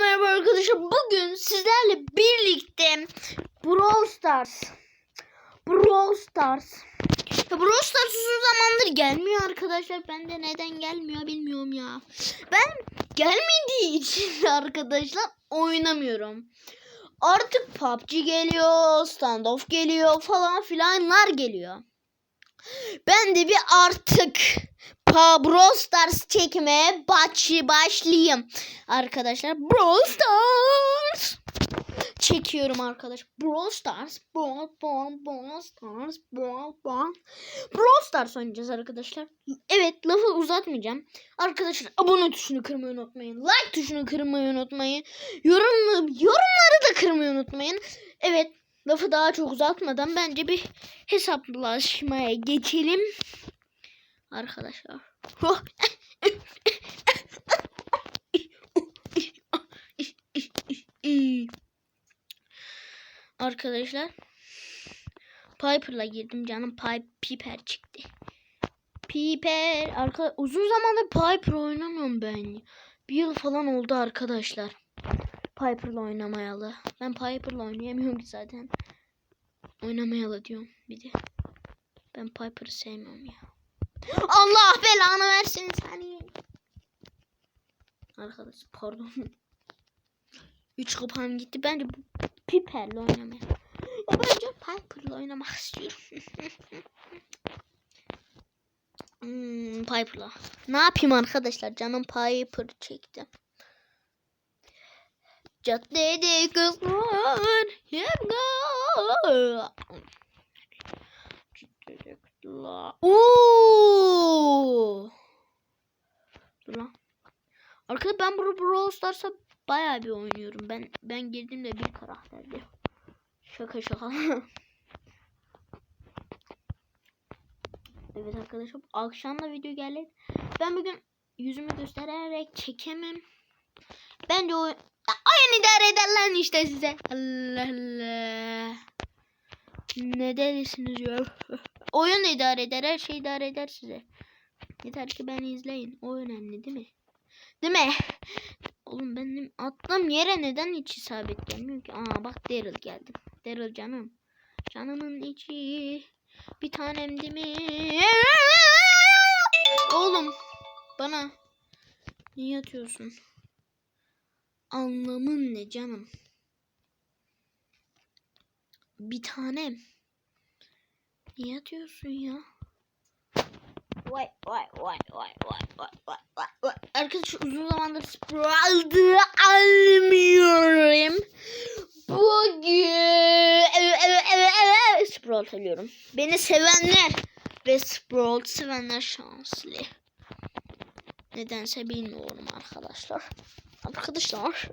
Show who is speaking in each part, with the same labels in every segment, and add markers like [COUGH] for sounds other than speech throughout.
Speaker 1: merhaba arkadaşlar. Bugün sizlerle birlikte Brawl Stars. Brawl Stars. Ya Brawl Stars uzun zamandır gelmiyor arkadaşlar. Ben de neden gelmiyor bilmiyorum ya. Ben gelmediği için [LAUGHS] arkadaşlar oynamıyorum. Artık PUBG geliyor, Standoff geliyor falan filanlar geliyor. Ben de bir artık Brawl Stars çekmeye baş, başlayayım. Arkadaşlar Brawl Stars çekiyorum arkadaş. Brawl Stars, Brawl, Brawl, Brawl Stars, Brawl, Brawl. Brawl Stars oynayacağız arkadaşlar. Evet lafı uzatmayacağım. Arkadaşlar abone tuşunu kırmayı unutmayın. Like tuşunu kırmayı unutmayın. Yorum, yorumları da kırmayı unutmayın. Evet lafı daha çok uzatmadan bence bir hesaplaşmaya geçelim. Arkadaşlar. Arkadaşlar. Piper'la girdim canım. Pipe, Piper çıktı. Piper. Arka, uzun zamandır Piper oynamıyorum ben. Bir yıl falan oldu arkadaşlar. Piper'la oynamayalı. Ben Piper'la oynayamıyorum ki zaten. Oynamayalı diyorum bir de. Ben Piper'ı sevmiyorum ya. Allah belanı versin seni. Arkadaş pardon. Üç kapağım gitti. Bence Piper'le oynamaya. Ya bence Piper'la oynamak istiyorum. [LAUGHS] hmm, Piper'la. Ne yapayım arkadaşlar? Canım Piper çekti. Caddede kızlar hep kızlar. Ooo. Dur lan. Arkadaşlar ben bu Brawl Stars'a bayağı bir oynuyorum. Ben ben girdiğimde bir karakterdi. Şaka şaka. [LAUGHS] evet arkadaşlar akşam da video geldi. Ben bugün yüzümü göstererek çekemem. Bence o oyun idare eder lan işte size. Allah Allah. Ne dersiniz ya? [LAUGHS] oyun idare eder, her şey idare eder size. Yeter ki beni izleyin. O önemli değil mi? Değil mi? Oğlum benim attığım yere neden hiç isabet gelmiyor ki? Aa bak Daryl geldi. Daryl canım. Canımın içi. Bir tanem değil mi? Oğlum bana niye atıyorsun? Anlamın ne canım? Bir tanem. Niye atıyorsun ya? Vay vay vay vay vay vay vay vay vay. Arkadaşlar uzun zamandır Sprouts'ı almıyorum. Bugün Sprout alıyorum. Beni sevenler ve Sprout sevenler şanslı. Nedense bilmiyorum arkadaşlar. Arkadaşlar.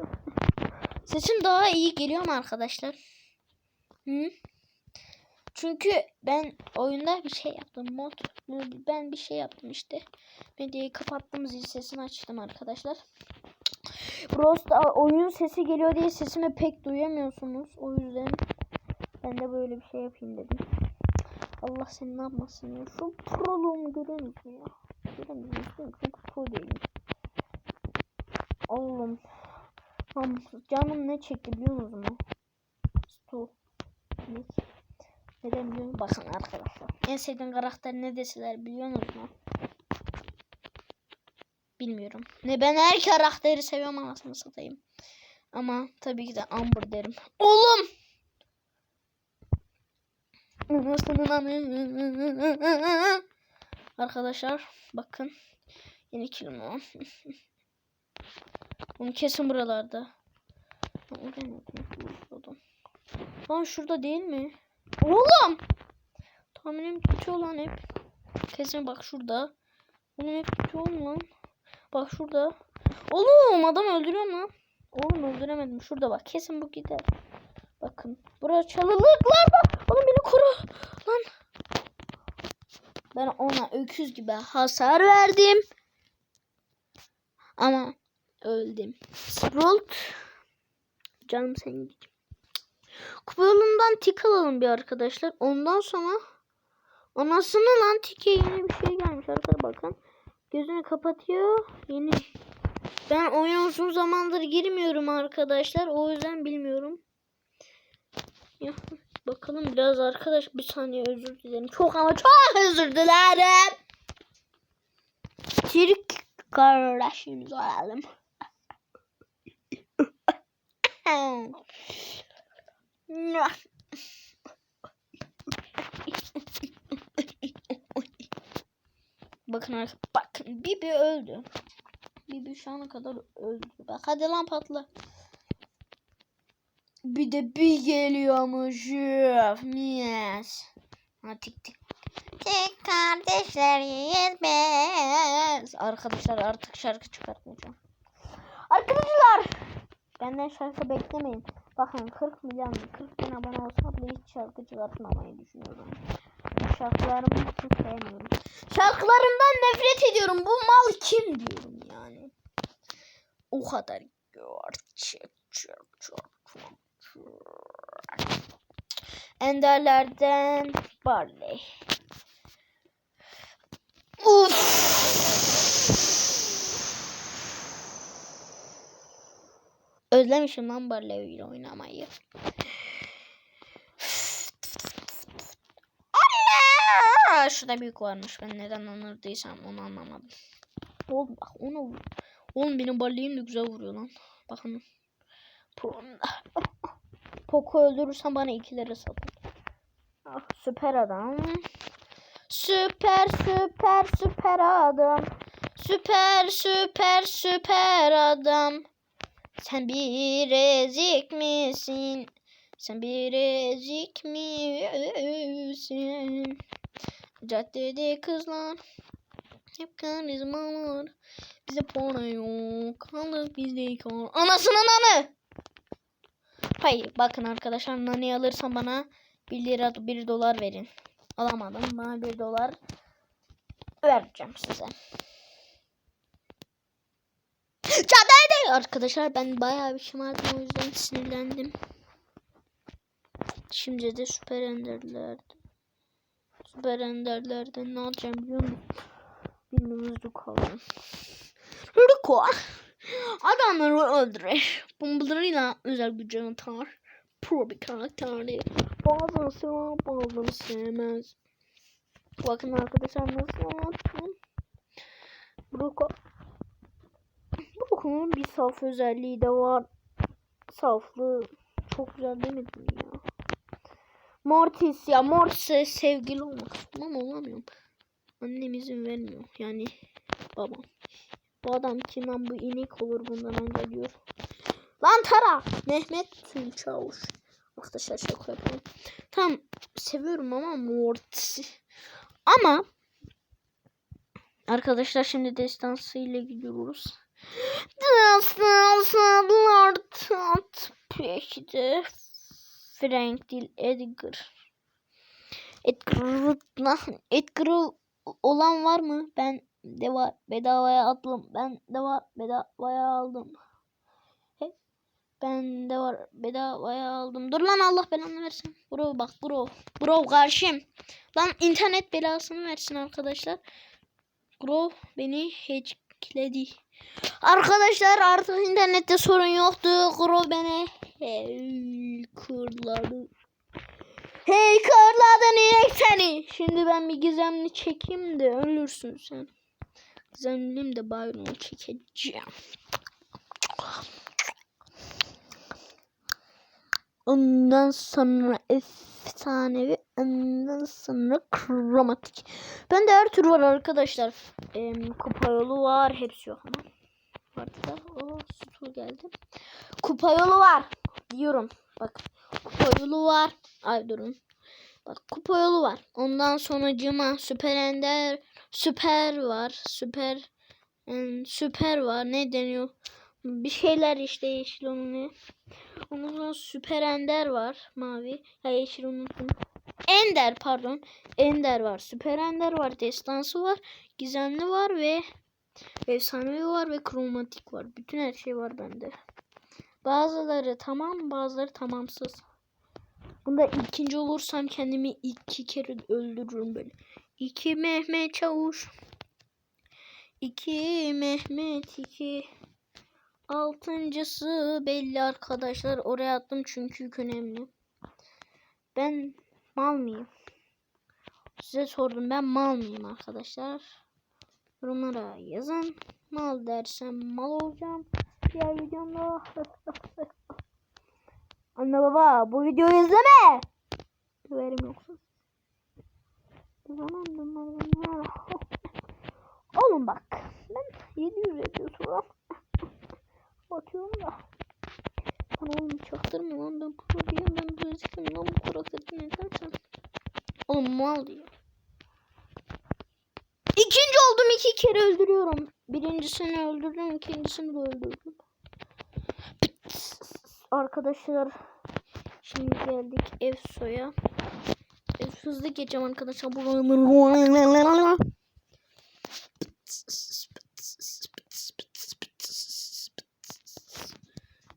Speaker 1: [LAUGHS] Sesim daha iyi geliyor mu arkadaşlar? Hı? Çünkü ben oyunda bir şey yaptım. Mod ben bir şey yaptım işte. Medyayı kapattım zil sesini açtım arkadaşlar. Bros'ta oyun sesi geliyor diye sesimi pek duyamıyorsunuz. O yüzden ben de böyle bir şey yapayım dedim. Allah seni ne yapmasın ya. Şu proluğumu görüyor musun ya? Görüyor? Çünkü pro değilim. Oğlum. Canım ne çekti biliyor musunuz mu? Stu. Ne? Neden musun? Bakın arkadaşlar. En sevdiğim karakter ne deseler biliyor musunuz? Bilmiyorum. Ne ben her karakteri seviyorum anasını satayım. Ama tabii ki de Amber derim. Oğlum! [LAUGHS] Arkadaşlar bakın. Yeni kilim o. [LAUGHS] Bunu kesin buralarda. Lan şurada değil mi? Oğlum! Tahminim kötü olan hep. Kesin bak şurada. Benim hep kötü olan lan. Bak şurada. Oğlum adam öldürüyor lan. Oğlum öldüremedim. Şurada bak. Kesin bu gider. Bakın. Burası çalılıklar bak. Oğlum beni koru. Lan. Ben ona öküz gibi hasar verdim. Ama öldüm. Sprout. Canım senin gideceğim. Kupa yolundan tik alalım bir arkadaşlar. Ondan sonra anasını lan tike yeni bir şey gelmiş arkadaşlar bakın. Gözünü kapatıyor. Yeni Ben oyuna uzun zamandır girmiyorum arkadaşlar. O yüzden bilmiyorum. Ya, bakalım biraz arkadaş bir saniye özür dilerim. Çok ama çok özür dilerim. Türk kardeşimizi alalım. [LAUGHS] [LAUGHS] Bakın arkadaşlar. Bakın Bibi öldü. Bibi şu ana kadar öldü. Bak hadi lan patla. Bir de bir geliyormuş. Yes. Tik tik. Tek kardeşleriyiz biz. Arkadaşlar artık şarkı çıkartmayacağım. Arkadaşlar. Benden şarkı beklemeyin. Bakın 40 milyon 40 bin abone olsa bile hiç şarkı çıkartmamayı düşünüyorum. Şarkılarımı hiç sevmiyorum. Şarkılarımdan nefret ediyorum. Bu mal kim diyorum yani. O kadar. Çok çok çok. Enderlerden Barley. Uf. Özlemişim lan Barley ile oynamayı. Allah! Şurada büyük varmış. Ben neden anırdıysam onu anlamadım. Oğlum bak onu. Oğlum benim Barley'im de güzel vuruyor lan. Bakın. Poco öldürürsen bana 2 lira satın. Ah, süper adam. Süper süper süper adam. Süper süper süper adam. Sen bir ezik misin? Sen bir ezik misin? Caddede kızlar hep karizmalar. Bize para yok. Kaldık bizde kal. Anasının anı. Hayır bakın arkadaşlar nane alırsam bana 1 lira 1 dolar verin. Alamadım bana 1 dolar vereceğim size. Caddede arkadaşlar ben bayağı bir şımardım o yüzden sinirlendim. Şimdi de süper enderlerde. Süper enderlerde ne yapacağım biliyor musun? Bilmiyoruz kalın. Ruko adamları öldürür. Bombalarıyla özel gücünü atar. Pro bir karakterdi. Bazıları sever bazıları sevmez. Bakın arkadaşlar nasıl anlattım. Ruko Broko'nun bir saf özelliği de var. Saflığı çok güzel demedim ya. Mortis ya Mortis'e sevgili olmak istiyorum ama olamıyorum. Annem izin vermiyor. Yani babam. Bu adam kim lan bu inek olur bundan önce diyor. Lan Tara. Mehmet Çavuş. Arkadaşlar şaka yapıyorum. Tam seviyorum ama Mortis'i. Ama arkadaşlar şimdi destansı ile gidiyoruz. Destansı tat peki Frank değil Edgar. Edgar, Edgar olan var mı? Ben de var. Bedavaya aldım. Ben de var. Bedavaya aldım. Ben de var. Bedavaya aldım. Dur lan Allah belanı versin. Bro bak bro. Bro karşım. Lan internet belasını versin arkadaşlar. Bro beni hackledi. Arkadaşlar artık internette sorun yoktu. Bro beni hackerladı. Hey kırladın inek seni. Şimdi ben bir gizemli çekeyim de ölürsün sen. Gizemliyim de Byron'u çekeceğim. Ondan sonra efsanevi. Ondan sonra kromatik. Ben de her tür var arkadaşlar. Ee, kupa yolu var. Hepsi yok ama. Vardı da. O su geldi. Kupa yolu var. Diyorum. Bak. Kupa yolu var. Ay durun. Bak kupa yolu var. Ondan sonra cıma süper ender süper var. Süper süper var. Ne deniyor? Bir şeyler işte yeşil onun süper ender var. Mavi. Ya yeşil unuttum. Ender pardon. Ender var. Süper ender var. Destansı var. Gizemli var ve efsanevi var ve kromatik var. Bütün her şey var bende. Bazıları tamam bazıları tamamsız. Bunda ikinci olursam kendimi iki kere öldürürüm böyle. İki Mehmet Çavuş. İki Mehmet iki. Altıncısı belli arkadaşlar. Oraya attım çünkü yük önemli. Ben mal mıyım? Size sordum ben mal mıyım arkadaşlar? Yorumlara yazın. Mal dersem mal olacağım. Diğer videomda. [LAUGHS] Anne baba bu videoyu izleme. Verim yoksa. [LAUGHS] Oğlum bak. Ben 700 yapıyorsun. Bakıyorum da. Lan oğlum çaktırma lan ben pro diyeyim ben bu yüzden lan bu karakteri neden sen? Oğlum mal diyor. İkinci oldum iki kere öldürüyorum. Birincisini öldürdüm ikincisini de öldürdüm. Arkadaşlar şimdi geldik Efso'ya. Ev hızlı geçeceğim arkadaşlar.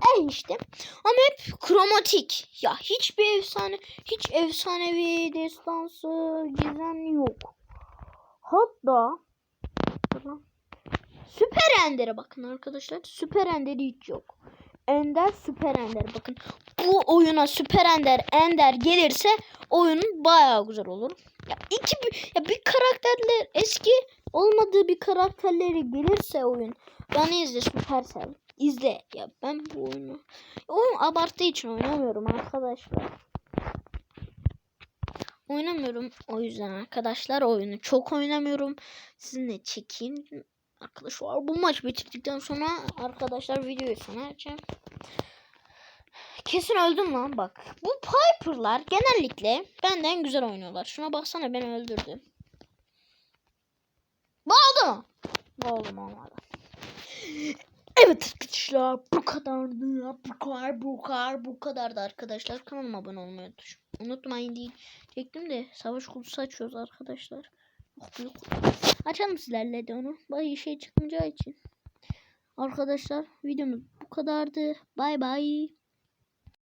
Speaker 1: E işte. Ama hep kromatik. Ya hiçbir efsane, hiç efsanevi destansı gizem yok. Hatta Süper Ender'e bakın arkadaşlar. Süper Ender hiç yok. Ender Süper Ender bakın. Bu oyuna Süper Ender Ender gelirse oyun bayağı güzel olur. Ya iki ya bir karakterler eski olmadığı bir karakterleri gelirse oyun. Yani izle Supercell. İzle. Ya ben bu oyunu. Oyun abarttığı için oynamıyorum arkadaşlar. Oynamıyorum. O yüzden arkadaşlar oyunu çok oynamıyorum. Sizinle çekeyim. Arkadaşlar bu maç bitirdikten sonra arkadaşlar videoyu sona açacağım. Kesin öldüm lan bak. Bu Piper'lar genellikle benden güzel oynuyorlar. Şuna baksana beni öldürdü. Bağlı mı? Bağlı mı olmadı. Evet arkadaşlar bu kadardı. Bu kadar bu kadar bu kadardı arkadaşlar. Kanalıma abone olmayı unutmayın. Unutmayın diyecektim de savaş kutusu açıyoruz arkadaşlar. Açalım sizlerle de onu. Bay şey çıkmayacağı için. Arkadaşlar videomuz bu kadardı. Bay bay.